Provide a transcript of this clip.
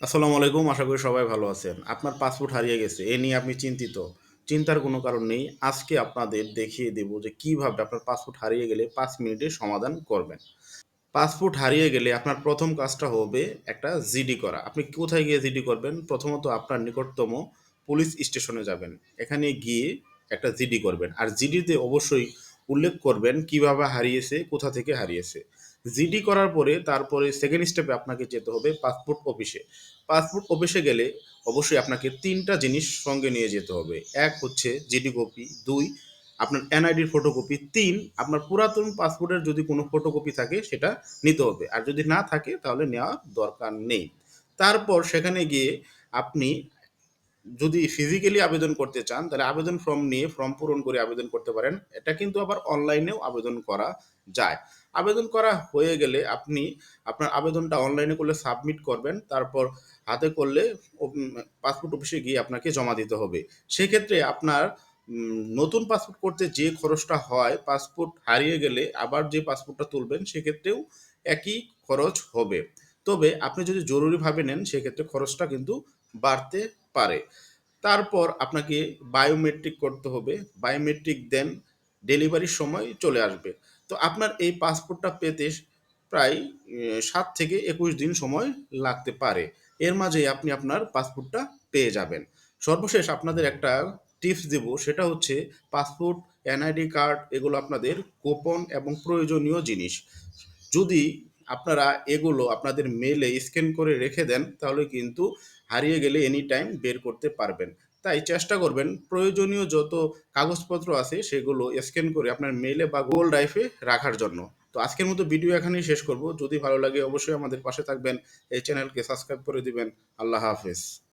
আসসালামু আলাইকুম, আশা করি সবাই ভালো আছেন। আপনার পাসপোর্ট হারিয়ে গেছে, এ নিয়ে আপনি চিন্তিত। চিন্তার কোনো কারণ নেই। আজকে আপনাদের দেখিয়ে দেব যে কীভাবে আপনার পাসপোর্ট হারিয়ে গেলে পাঁচ মিনিটে সমাধান করবেন। পাসপোর্ট হারিয়ে গেলে আপনার প্রথম কাজটা হবে একটা জিডি করা। আপনি কোথায় গিয়ে জিডি করবেন? প্রথমত আপনার নিকটতম পুলিশ স্টেশনে যাবেন। এখানে গিয়ে একটা জিডি করবেন। আর জিডিতে অবশ্যই উল্লেখ করবেন কীভাবে হারিয়েছে, কোথা থেকে হারিয়েছে। জিডি করার পরে তারপরে সেকেন্ড স্টেপে আপনাকে যেতে হবে পাসপোর্ট অফিসে পাসপোর্ট অফিসে গেলে অবশ্যই আপনাকে তিনটা জিনিস সঙ্গে নিয়ে যেতে হবে। এক হচ্ছে জিডি কপি দুই আপনার এনআইডির ফটোকপি তিন আপনার পুরাতন পাসপোর্টের যদি কোনো ফটোকপি থাকে সেটা নিতে হবে। আর যদি না থাকে তাহলে নেওয়ার দরকার নেই। তারপর সেখানে গিয়ে আপনি যদি ফিজিক্যালি আবেদন করতে চান, তাহলে আবেদন ফর্ম নিয়ে ফর্ম পূরণ করে আবেদন করতে পারেন। এটা কিন্তু আবার অনলাইনেও আবেদন করা যায়। আবেদন করা হয়ে গেলে আপনি আপনার আবেদনটা অনলাইনে করলে সাবমিট করবেন, তারপর হাতে করলে পাসপোর্ট অফিসে গিয়ে আপনাকে জমা দিতে হবে। সেক্ষেত্রে আপনার নতুন পাসপোর্ট করতে যে খরচটা হয় পাসপোর্ট হারিয়ে গেলে আবার যে পাসপোর্টটা তুলবেন, সেক্ষেত্রেও একই খরচ হবে। তবে আপনি যদি জরুরিভাবে নেন, সেক্ষেত্রে খরচটা কিন্তু বাড়তে পারে। তারপর আপনাকে বায়োমেট্রিক করতে হবে। বায়োমেট্রিক দেন ডেলিভারির সময় চলে আসবে। তো আপনার এই পাসপোর্টটা পেতে প্রায় সাত থেকে একুশ দিন সময় লাগতে পারে। এর মাঝে আপনি আপনার পাসপোর্টটা পেয়ে যাবেন। সর্বশেষ আপনাদের একটা টিপস দেব, সেটা হচ্ছে পাসপোর্ট এনআইডি কার্ড এগুলো আপনাদের গোপন এবং প্রয়োজনীয় জিনিস। যদি আপনারা এগুলো আপনাদের মেলে স্ক্যান করে রেখে দেন, তাহলে কিন্তু হারিয়ে গেলে এনি টাইম বের করতে পারবেন। তাই চেষ্টা করবেন, প্রয়োজনীয় যত কাগজপত্র আছে সেগুলো স্ক্যান করে আপনার মেলে বা গুগল ড্রাইভে রাখার জন্য। তো আজকের মতো ভিডিও এখানেই শেষ করব। যদি ভালো লাগে অবশ্যই আমাদের পাশে থাকবেন, এই চ্যানেলকে সাবস্ক্রাইব করে দিবেন। আল্লাহ হাফেজ।